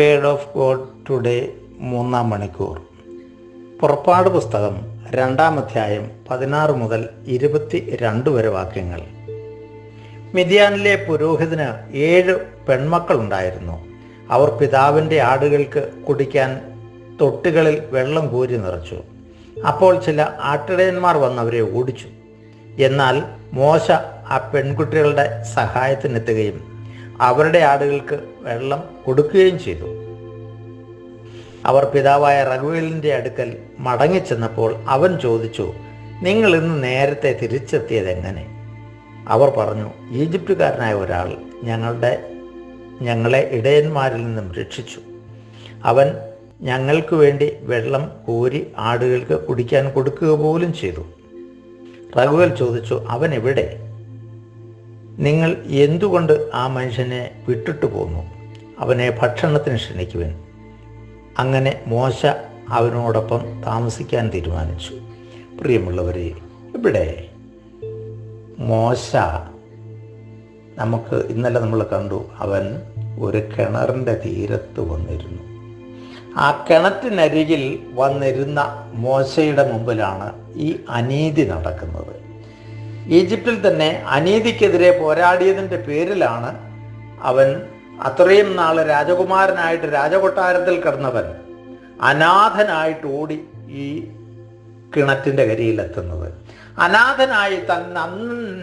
Word of God today മൂന്നാം മണിക്കൂർ. പുറപ്പാട് പുസ്തകം രണ്ടാം അധ്യായം പതിനാറ് മുതൽ ഇരുപത്തി രണ്ട് വരെ വാക്യങ്ങൾ. മിതിയാനിലെ പുരോഹിതന് ഏഴ് പെൺമക്കളുണ്ടായിരുന്നു. അവർ പിതാവിന്റെ ആടുകൾക്ക് കുടിക്കാൻ തൊട്ടുകളിൽ വെള്ളം കോരി നിറച്ചു. അപ്പോൾ ചില ആട്ടിടയന്മാർ വന്നവരെ ഓടിച്ചു. എന്നാൽ മോശ ആ പെൺകുട്ടികളുടെ സഹായത്തിനെത്തുകയും അവരുടെ ആടുകൾക്ക് വെള്ളം കൊടുക്കുകയും ചെയ്തു. അവർ പിതാവായ റഘുവേലിന്റെ അടുക്കൽ മടങ്ങിച്ചെന്നപ്പോൾ അവൻ ചോദിച്ചു നിങ്ങൾ ഇന്ന് നേരത്തെ തിരിച്ചെത്തിയത് എങ്ങനെ? അവർ പറഞ്ഞു ഈജിപ്തുകാരനായ ഒരാൾ ഞങ്ങളുടെ ഞങ്ങളെ ഇടയന്മാരിൽ നിന്നും രക്ഷിച്ചു. അവൻ ഞങ്ങൾക്ക് വേണ്ടി വെള്ളം കോരി ആടുകൾക്ക് കുടിക്കാൻ കൊടുക്കുക പോലും ചെയ്തു. റഘുവൽ ചോദിച്ചു അവൻ എവിടെ? നിങ്ങൾ എന്തുകൊണ്ട് ആ മനുഷ്യനെ വിട്ടിട്ടു പോന്നു? അവനെ ഭക്ഷണത്തിന് ക്ഷണിക്കുവൻ. അങ്ങനെ മോശ അവനോടൊപ്പം താമസിക്കാൻ തീരുമാനിച്ചു. പ്രിയമുള്ളവരെ ഇവിടെ മോശ നമുക്ക് ഇന്നലെ നമ്മൾ കണ്ടു അവൻ ഒരു കിണറിന്റെ തീരത്ത് വന്നിരുന്നു. ആ കിണറ്റിനരികിൽ വന്നിരുന്ന മോശയുടെ മുമ്പിലാണ് ഈ അനീതി നടക്കുന്നത്. ഈജിപ്തിൽ തന്നെ അനീതിക്കെതിരെ പോരാടിയതിന്റെ പേരിലാണ് അവൻ അത്രയും നാൾ രാജകുമാരനായിട്ട് രാജകൊട്ടാരത്തിൽ കിടന്നവൻ. അനാഥനായിട്ട് ഓടി ഈ കിണറ്റിന്റെ കരിയിലെത്തുന്നത്. അനാഥനായി തൻ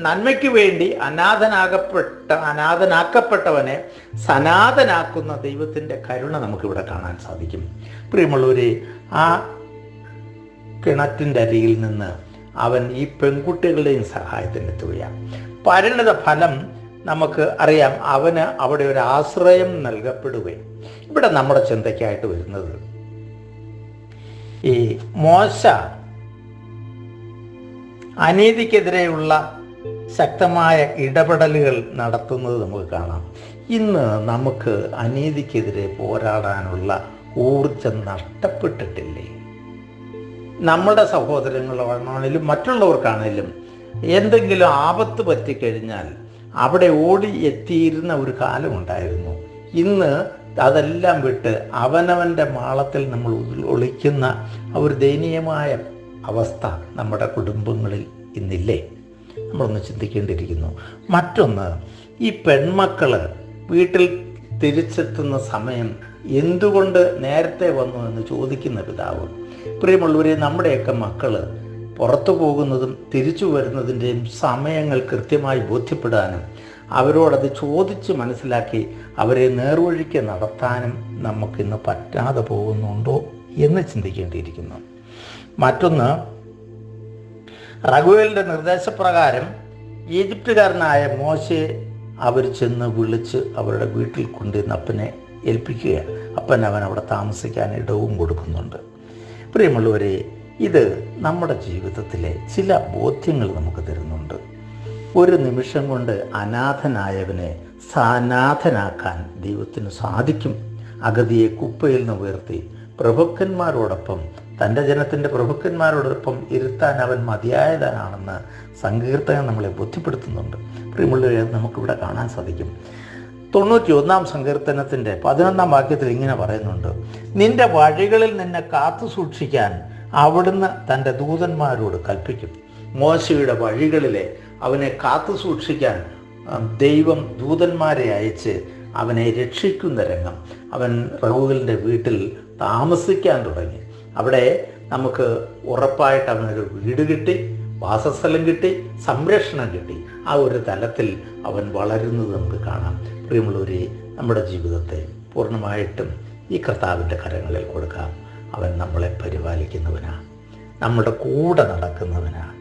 നന്മയ്ക്ക് വേണ്ടി അനാഥനാകപ്പെട്ട അനാഥനാക്കപ്പെട്ടവനെ സനാഥനാക്കുന്ന ദൈവത്തിന്റെ കരുണ നമുക്കിവിടെ കാണാൻ സാധിക്കും. പ്രിയമുള്ളവരെ ആ കിണറ്റിന്റെ അരിയിൽ നിന്ന് അവൻ ഈ പെൺകുട്ടികളുടെയും സഹായത്തിനെത്തുകയാണ് പരിണിത ഫലം നമുക്ക് അറിയാം. അവന് അവിടെ ഒരു ആശ്രയം നൽകപ്പെടുകയും ഇവിടെ നമ്മുടെ ചിന്തയ്ക്കായിട്ട് വരുന്നത് ഈ മോശ അനീതിക്കെതിരെയുള്ള ശക്തമായ ഇടപെടലുകൾ നടത്തുന്നത് നമുക്ക് കാണാം. ഇന്ന് നമുക്ക് അനീതിക്കെതിരെ പോരാടാനുള്ള ഊർജം നഷ്ടപ്പെട്ടിട്ടില്ലേ? നമ്മുടെ സഹോദരങ്ങളാണെങ്കിലും മറ്റുള്ളവർക്കാണെങ്കിലും എന്തെങ്കിലും ആപത്ത് പറ്റിക്കഴിഞ്ഞാൽ അവിടെ ഓടി എത്തിയിരുന്ന ഒരു കാലമുണ്ടായിരുന്നു ഇന്ന് അതെല്ലാം വിട്ട് അവനവന്റെ മാളത്തിൽ നമ്മൾ ഒളിക്കുന്ന ഒരു ദയനീയമായ അവസ്ഥ നമ്മുടെ കുടുംബങ്ങളിൽ ഇന്നില്ലേ? നമ്മളൊന്ന് ചിന്തിക്കേണ്ടിയിരിക്കുന്നു. മറ്റൊന്ന് ഈ പെൺമക്കൾ വീട്ടിൽ തിരിച്ചെത്തുന്ന സമയം എന്തുകൊണ്ട് നേരത്തെ വന്നു എന്ന് ചോദിക്കുന്ന പിതാവ്. പ്രിയമുള്ളവരെ നമ്മുടെയൊക്കെ മക്കൾ പുറത്തു പോകുന്നതും തിരിച്ചു വരുന്നതിന്റെയും സമയങ്ങൾ കൃത്യമായി ബോധ്യപ്പെടാനും അവരോടത് ചോദിച്ച് മനസ്സിലാക്കി അവരെ നേർവഴിക്ക് നടത്താനും നമുക്കിന്ന് പറ്റാതെ പോകുന്നുണ്ടോ എന്ന് ചിന്തിക്കേണ്ടിയിരിക്കുന്നു. മറ്റൊന്ന് റഘുവേലിന്റെ നിർദ്ദേശപ്രകാരം ഈജിപ്തുകാരനായ മോശയെ അവർ ചെന്ന് വിളിച്ച് അവരുടെ വീട്ടിൽ കൊണ്ടുവന്ന് അപ്പനെ ഏൽപ്പിക്കുക അപ്പൻ അവൻ അവിടെ താമസിക്കാൻ ഇടവും കൊടുക്കുന്നുണ്ട്. പ്രിയമുള്ളവരെ ഇത് നമ്മുടെ ജീവിതത്തിലെ ചില ബോധ്യങ്ങൾ നമുക്ക് തരുന്നുണ്ട്. ഒരു നിമിഷം കൊണ്ട് അനാഥനായവനെ സാനാഥനാക്കാൻ ദൈവത്തിന് സാധിക്കും. അഗതിയെ കുപ്പയിൽ നിന്ന് ഉയർത്തി പ്രഭുക്കന്മാരോടൊപ്പം തന്റെ ജനത്തിന്റെ പ്രഭുക്കന്മാരോടൊപ്പം ഇരുത്താൻ അവൻ മതിയായതാണെന്ന് സങ്കീർത്തകൻ നമ്മളെ ബോധ്യപ്പെടുത്തുന്നുണ്ട്. പ്രിയമുള്ളവരെ നമുക്കിവിടെ കാണാൻ സാധിക്കും. തൊണ്ണൂറ്റി ഒന്നാം സങ്കീർത്തനത്തിന്റെ പതിനൊന്നാം വാക്യത്തിൽ ഇങ്ങനെ പറയുന്നുണ്ട്. നിന്റെ വഴികളിൽ നിന്നെ കാത്തു സൂക്ഷിക്കാൻ അവിടുന്ന് തന്റെ ദൂതന്മാരോട് കൽപ്പിക്കും. മോശയുടെ വഴികളിലെ അവനെ കാത്തു സൂക്ഷിക്കാൻ ദൈവം ദൂതന്മാരെ അയച്ച് അവനെ രക്ഷിക്കുന്ന രംഗം. അവൻ റഘുവിന്റെ വീട്ടിൽ താമസിക്കാൻ തുടങ്ങി. അവിടെ നമുക്ക് ഉറപ്പായിട്ട് അവനൊരു വീട് കിട്ടി വാസസ്ഥലം കിട്ടി സംരക്ഷണം കിട്ടി. ആ ഒരു തലത്തിൽ അവൻ വളരുന്നത് നമുക്ക് കാണാം. പ്രിയമുള്ളവരെ നമ്മുടെ ജീവിതത്തെ പൂർണമായിട്ടും ഈ കർത്താവിന്റെ കരങ്ങളിൽ കൊടുക്കാം. അവൻ നമ്മളെ പരിപാലിക്കുന്നവനാണ്. നമ്മുടെ കൂടെ നടക്കുന്നവനാണ്.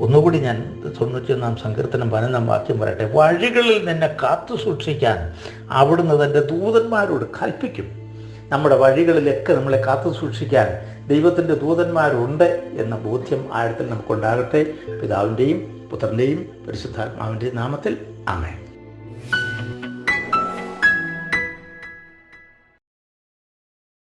ഒന്നുകൂടി ഞാൻ തൊണ്ണൂറ്റിയൊന്നാം സങ്കീർത്തനം പതിനൊന്നാം വാക്യം പറയട്ടെ. വഴികളിൽ നിന്നെ കാത്തു സൂക്ഷിക്കാൻ അവിടുന്ന് തന്റെ ദൂതന്മാരോട് കൽപ്പിക്കും. നമ്മുടെ വഴികളിലൊക്കെ നമ്മളെ കാത്തു സൂക്ഷിക്കാൻ ദൈവത്തിന്റെ ദൂതന്മാരുണ്ട് എന്ന ബോധ്യം ആഴത്തിൽ നമുക്കുണ്ടാകട്ടെ. പിതാവിന്റെയും പുത്രന്റെയും പരിശുദ്ധാത്മാവിന്റെയും നാമത്തിൽ. അമേ